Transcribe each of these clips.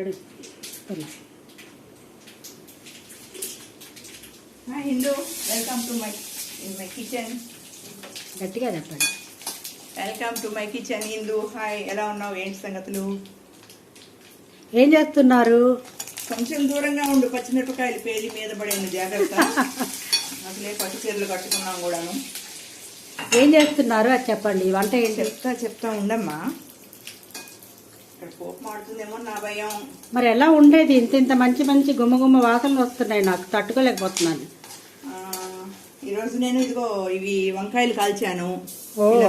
Ready Hindu welcome to my my kitchen గట్టిగా చెప్పండి. Welcome to my kitchen Hindu. Hi ఎలా ఉన్నావు? ఏంటి సంగతులు? ఏం చేస్తున్నారు? కొంచెం దూరంగా ఉండు పచ్చిమిరపకాయలు పేలి మీద పడింది జాగ్రత్త. అసలే పట్టు చీరలు కట్టుకున్నాం కూడాను. ఏం చేస్తున్నారు? అది చెప్పండి. వంట ఏంటి? చెప్తా చెప్తా ఉండమ్మా. నా భయం. మరి ఎలా ఉండేది? ఇంత ఇంత మంచి మంచి గుమ్మ గుమ్మ వాసనలు వస్తున్నాయి. నాకు తట్టుకోలేకపోతున్నాను. ఈరోజు నేను ఇదిగో ఇవి వంకాయలు కాల్చాను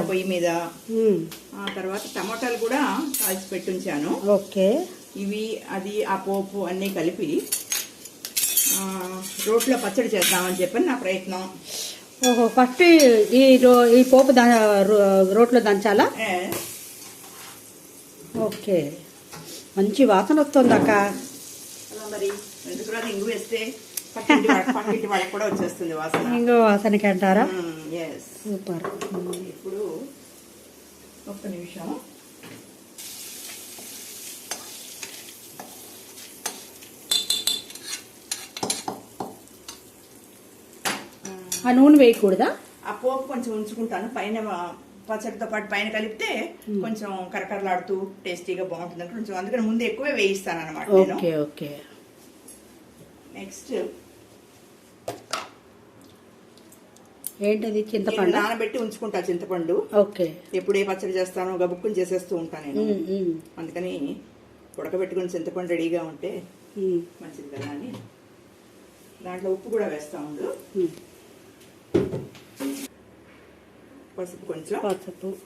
పొయ్యి మీద. ఆ తర్వాత టమాటాలు కూడా కాల్చి పెట్టుంచాను. ఓకే. ఇవి అది ఆ పోపు అన్నీ కలిపి రోట్లో పచ్చడి చేద్దామని చెప్పని నా ప్రయత్నం. ఓహో ఫస్ట్ ఈ ఈ పోపు దా రోట్లో దంచాలా? ఓకే. మంచి వాసన వస్తుంది అక్క. మరి ఇంగు వేస్తే కూడా వచ్చేస్తుంది వాసన. ఇంకో వాసనకి అంటారా? సూపర్. ఇప్పుడు ఒక్క నిమిషం. ఆ నూనె వేయకూడదా? ఆ పోపు కొంచెం ఉంచుకుంటాను. పైన పచ్చడితో పాటు పైన కలిపితే కొంచెం కరకరలాడుతూ టేస్టీగా బాగుంటుంది కొంచెం అందుకని ముందు ఎక్కువే వేయిస్తాను అనమాట నేను. Okay okay. నెక్స్ట్. ఏంటది? చింతపండు? నానబెట్టి ఉంచుకుంటా చింతపండు. ఓకే. ఎప్పుడు ఏ పచ్చడి చేస్తానో గబుక్కుని చేసేస్తూ ఉంటాను నేను. అందుకని ఉడకబెట్టుకుని చింతపండు రెడీగా ఉంటే మంచిది కదా అని. దాంట్లో ఉప్పు కూడా వేస్తా ఉండు. పసుపు కొంచెం. పసుపు.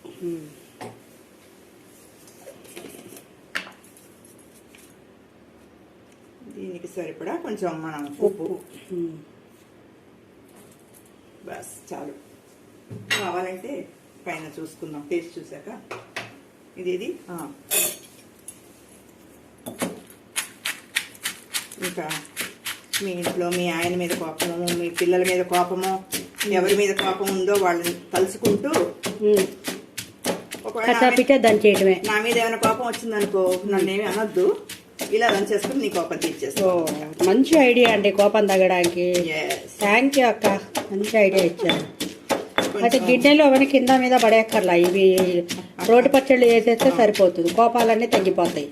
దీనికి సరిపడా కొంచెం మనం ఉప్పు. బస్ చాలు. కావాలంటే పైన చూసుకుందాం. టేస్ట్ చూసాక. ఇది ఇది. ఇంకా మీ ఇంట్లో మీ ఆయన మీద కోపము మీ పిల్లల మీద కోపము ఎవరి మీద కోపం ఉందో వాళ్ళని మీద- కచ్చాపిచ్చా దంచేయటమే నా మీద ఏమైనా కోపం వచ్చిందనుకో నన్ను ఏమి అనొద్దు. ఇలా దంచేసుకుని నీ కోపం తీర్చేస్తా మంచి ఐడియా అండి కోపం తగ్గడానికి. థ్యాంక్ యూ అక్క. మంచి ఐడియా ఇచ్చారు. అయితే గిన్నెలు అవన్నీ కింద మీద పడేయక్కర్లా. ఇవి రోటి పచ్చళ్ళు వేసేస్తే సరిపోతుంది. కోపాలన్నీ తగ్గిపోతాయి.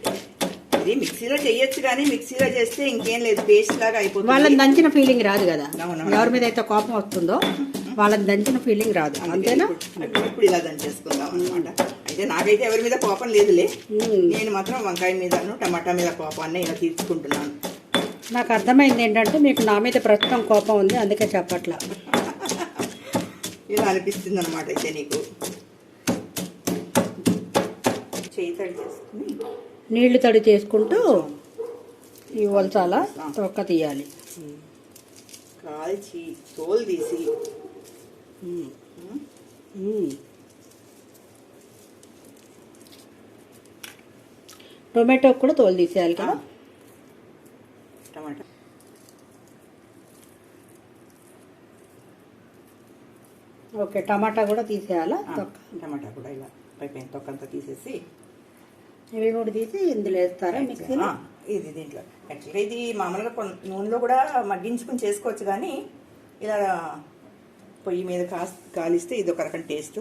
ఇది మిక్సీలో చెయ్యొచ్చు కానీ మిక్సీలో చేస్తే ఇంకేం లేదు పేస్ట్ లాగా అయిపోతుంది. వాళ్ళని దంచిన ఫీలింగ్ రాదు కదా. ఎవరి మీద అయితే కోపం వస్తుందో వాళ్ళని దంచిన ఫీలింగ్ రాదు. అంతేనా? ఇప్పుడు ఇలా దంచేసుకుందాం అనమాట అయితే నాకైతే ఎవరి మీద కోపం లేదులే. నేను మాత్రం వంకాయ మీదను టమాటా మీద కోపాన్ని ఇలా తీర్చుకుంటున్నాను. నాకు అర్థమైంది ఏంటంటే మీకు నా మీద ప్రస్తుతం కోపం ఉంది అందుకే చెప్పట్లా. ఇలా అనిపిస్తుంది అనమాట అయితే నీకు. చేయి తడి చేసుకుని నీళ్ళు తడి చేసుకుంటూ ఈ వలసాల తొక్క తీయాలి. కాల్చి తోలు తీసి. టొమాటో కూడా తోలు తీసేయాలి కదా. టమాటా. ఓకే టమాటా కూడా తీసేయాలా? టమాటా కూడా ఇలా పైపైన తొక్కంతా తీసేసి ఇవి కూడా తీసి ఇందులో వేస్తారా మిక్సీలో? ఇది దీంట్లో. యాక్చువల్గా ఇది మామూలుగా నూనెలో కూడా మగ్గించుకుని చేసుకోవచ్చు కానీ ఇలా పొయ్యి మీద కాస్ కాలిస్తే ఇది ఒక రకం టేస్ట్.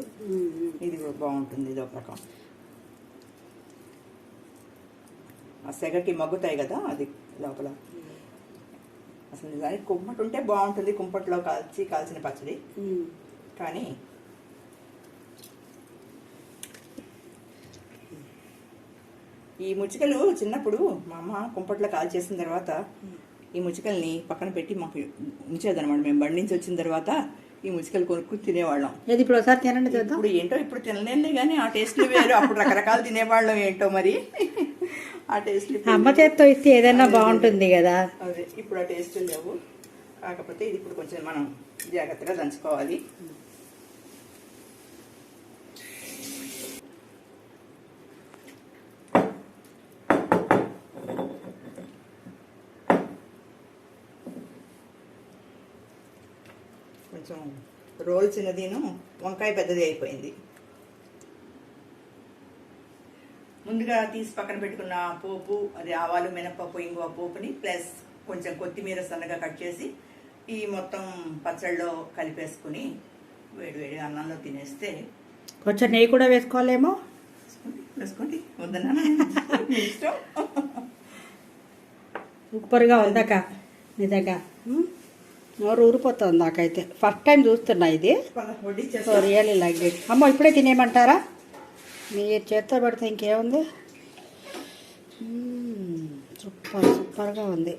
ఇది బాగుంటుంది ఇది ఒక రకం. ఆ సెగకి మగ్గుతాయి కదా అది లోపల. అసలు నిజానికి కుంపటి ఉంటే బాగుంటుంది కుంపట్లో కాల్చి కాల్చిన పచ్చడి. కానీ ఈ ముచ్చికలు చిన్నప్పుడు మా అమ్మ కుంపట్లో కాల్ చేసిన తర్వాత ఈ ముచ్చికల్ని పక్కన పెట్టి మాకు ఉంచేదన్నమాట. మేము బండి నుంచి వచ్చిన తర్వాత ఈ ముచ్చికలు కొనుక్కుని తినేవాళ్ళం. ఏది ఇప్పుడు ఒకసారి తినండి చూద్దాం. ఇప్పుడు ఏంటో ఇప్పుడు తినలేనులే కానీ ఆ టేస్ట్లు వేరు. అప్పుడు రకరకాలు తినేవాళ్ళం ఏంటో మరి. ఆ టేస్ట్లు అమ్మ చేత్తో ఇస్తే ఏదైనా బాగుంటుంది కదా. అదే ఇప్పుడు ఆ టేస్ట్ లేవు. కాకపోతే ఇది ఇప్పుడు కొంచెం మనం జాగ్రత్తగా దంచుకోవాలి. కొంచెం రోల్ చిన్నదిను వంకాయ పెద్దది అయిపోయింది. ముందుగా తీసి పక్కన పెట్టుకున్న పోపు అది ఆవాలు మినపప్పు ఇంగువ పోపుని ప్లస్ కొంచెం కొత్తిమీర సన్నగా కట్ చేసి ఈ మొత్తం పచ్చడిలో కలిపేసుకుని వేడి వేడి అన్నంలో తినేస్తే కొంచెం నెయ్యి కూడా వేసుకోవాలేమో? వేసుకోండి వద్దన్నా ఇష్టం. సూపర్గా ఉందాక నిజంగా. నోరు ఊరిపోతుంది నాకైతే. ఫస్ట్ టైం చూస్తున్నా ఇది. సో రియల్లీ లైక్ ఇట్ అమ్మ ఇప్పుడే తినేయమంటారా? మీరు చేత్తో పెడితే ఇంకేముంది? సూపర్ సూపర్గా ఉంది.